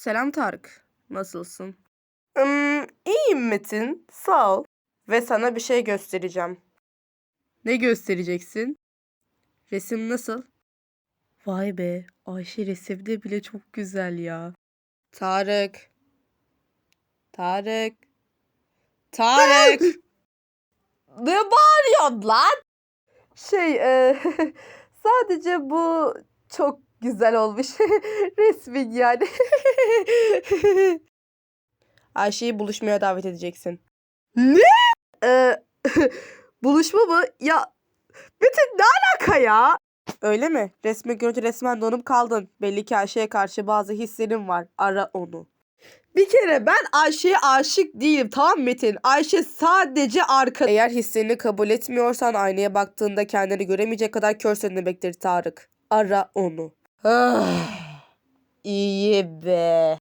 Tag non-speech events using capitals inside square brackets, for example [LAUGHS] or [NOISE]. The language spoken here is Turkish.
Selam Tarık. Nasılsın? Hmm, iyiyim Metin. Sağ ol. Ve sana bir şey göstereceğim. Ne göstereceksin? Resim nasıl? Vay be, Ayşe resimde bile çok güzel ya. Tarık. Tarık. Tarık. [LAUGHS] Ne bağırıyorsun lan? Şey, e, [LAUGHS] sadece bu çok güzel olmuş. [LAUGHS] Resmin yani. [LAUGHS] Ayşe'yi buluşmaya davet edeceksin. E, [LAUGHS] buluşma mı? Ya Metin ne alaka ya? Öyle mi? Resmi görünce resmen donup kaldın. Belli ki Ayşe'ye karşı bazı hislerin var. Ara onu. Bir kere ben Ayşe'ye aşık değilim tamam Metin? Ayşe sadece arka... Eğer hislerini kabul etmiyorsan aynaya baktığında kendini göremeyecek kadar körsün demektir Tarık. Ara onu. Ah, İyi be.